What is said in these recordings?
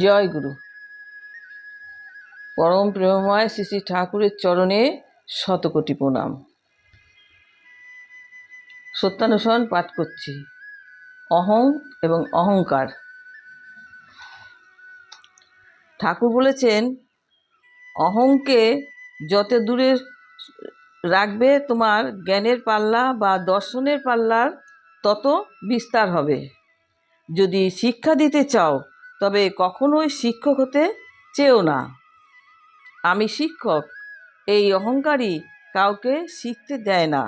জয় গুরু। পরম প্রেমময় শ্রী শ্রী ঠাকুরের চরণে শতকোটি প্রণাম। সত্যানুসরণ পাঠ করছি। অহং এবং অহংকার। ঠাকুর বলেছেন, অহংকে যত দূরে রাখবে তোমার জ্ঞানের পাল্লা বা দর্শনের পাল্লার তত বিস্তার হবে। যদি শিক্ষা দিতে চাও তবে কখনোই শিক্ষক হতে চেও না। আমি শিক্ষক, এই অহংকারী কাউকে শিখতে দেয় না।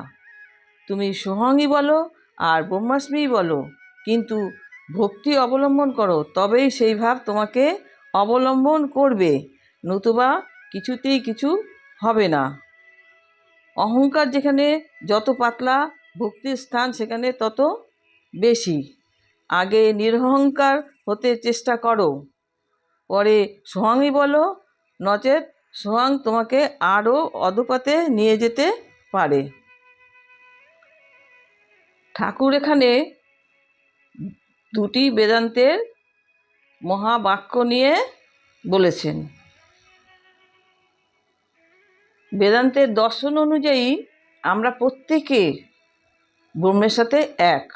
তুমি সোহাঙ্গী বলো আর ব্রহ্মাস্মি বলো, কিন্তু ভক্তি অবলম্বন করো, তবেই সেই ভাব তোমাকে অবলম্বন করবে, নতুবা কিছুতেই কিছু হবে না। অহংকার যেখানে যত পাতলা, ভক্তির স্থান সেখানে তত বেশি। আগে নিরহংকার হতে চেষ্টা করো। পরে সোহাংই বলো, নচেত সোহাং তোমাকে আরও অধপাতে নিয়ে যেতে পারে। ঠাকুর এখানে দুটি বেদান্তের মহাবাক্য নিয়ে বলেছেন। বেদান্তের দর্শন অনুযায়ী আমরা প্রত্যেকে ব্রহ্মের সাথে এক,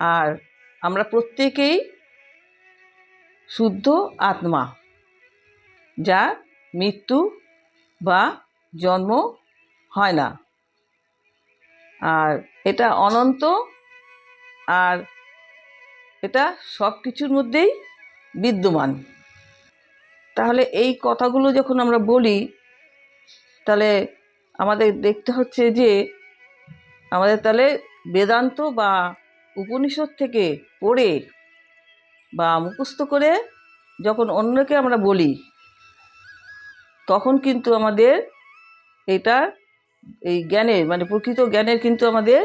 আর আমরা প্রত্যেকেই শুদ্ধ আত্মা, যা মৃত্যু বা জন্ম হয় না। আর এটা অনন্ত, আর এটা সব কিছুর মধ্যেই বিদ্যমান। তাহলে এই কথাগুলো যখন আমরা বলি, তাহলে আমাদের দেখতে হচ্ছে যে, আমাদের তাহলে বেদান্ত বা উপনিষদ থেকে পড়ে বা মুখস্থ করে যখন অন্যকে আমরা বলি, তখন কিন্তু আমাদের এটা এই জ্ঞানের মানে প্রকৃত জ্ঞানের কিন্তু আমাদের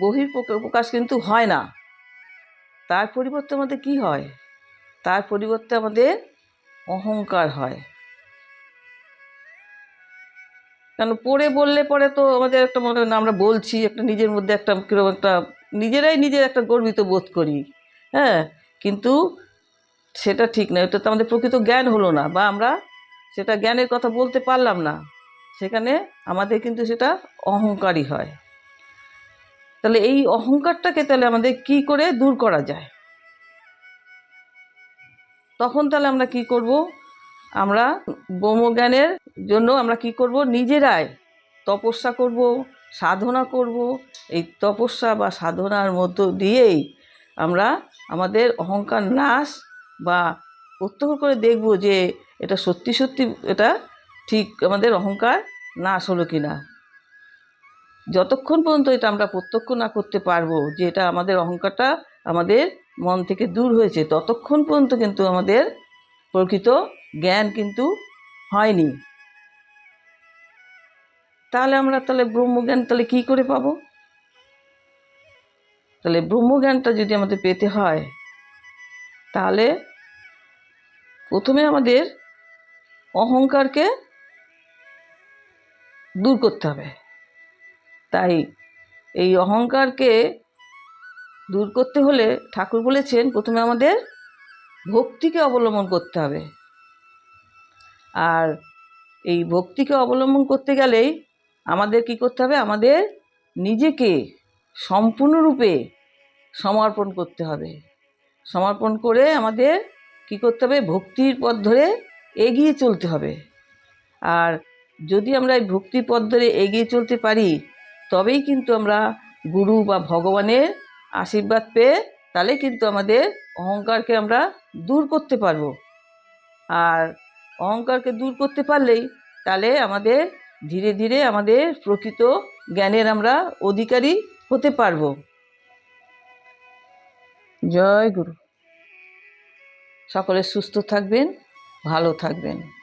বহির প্রকাশ কিন্তু হয় না। তার পরিবর্তে আমাদের কি হয়? তার পরিবর্তে আমাদের অহংকার হয়। কেন পড়ে বললে পরে তো আমাদের একটা মনে হয় না আমরা বলছি, একটা নিজের মধ্যে একটা কীরকম একটা নিজেরাই নিজের একটা গর্বিত বোধ করি। হ্যাঁ? কিন্তু সেটা ঠিক নয় এটা তো আমাদের প্রকৃত জ্ঞান হলো না, বা আমরা সেটা জ্ঞানের কথা বলতে পারলাম না। সেখানে আমাদের কিন্তু সেটা অহংকারই হয়। তাহলে এই অহংকারটাকে তাহলে আমাদের কি করে দূর করা যায়? তখন তাহলে আমরা কি করব? আমরা ব্রহ্মজ্ঞানের জন্য আমরা কি করব? নিজেরাই তপস্যা করব, সাধনা করব। এই তপস্যা বা সাধনার মধ্য দিয়েই আমরা আমাদের অহংকার নাশ বা প্রত্যক্ষ করে দেখব যে এটা সত্যি সত্যি এটা ঠিক আমাদের অহংকার নাশ হলো কি না যতক্ষণ পর্যন্ত এটা আমরা প্রত্যক্ষ না করতে পারব যে এটা আমাদের অহংকারটা আমাদের মন থেকে দূর হয়েছে, ততক্ষণ পর্যন্ত কিন্তু আমাদের প্রকৃত জ্ঞান কিন্তু হয়নি। তাহলে আমরা তাহলে ব্রহ্মজ্ঞান তাহলে কী করে পাবো? তাহলে ব্রহ্মজ্ঞানটা যদি আমাদের পেতে হয়, তাহলে প্রথমে আমাদের অহংকারকে দূর করতে হবে। তাই এই অহংকারকে দূর করতে হলে ঠাকুর বলেছেন, প্রথমে আমাদের ভক্তিকে অবলম্বন করতে হবে। আর এই ভক্তিকে অবলম্বন করতে গেলেই আমাদের কি করতে হবে? আমাদের নিজেকে সম্পূর্ণরূপে সমর্পণ করতে হবে। সমর্পণ করে আমাদের কি করতে হবে? ভক্তির পথ ধরে এগিয়ে চলতে হবে। আর যদি আমরা এই ভক্তির পথ ধরে এগিয়ে চলতে পারি, তবেই কিন্তু আমরা গুরু বা ভগবানের আশীর্বাদ পেয়ে তাহলে কিন্তু আমাদের অহংকারকে আমরা দূর করতে পারব। আর অহংকারকে দূর করতে পারলেই তাহলে আমাদের ধীরে ধীরে আমাদের প্রকৃত জ্ঞানের আমরা অধিকারী হতে পারব। জয় গুরু। সকলে সুস্থ থাকবেন ভালো থাকবেন।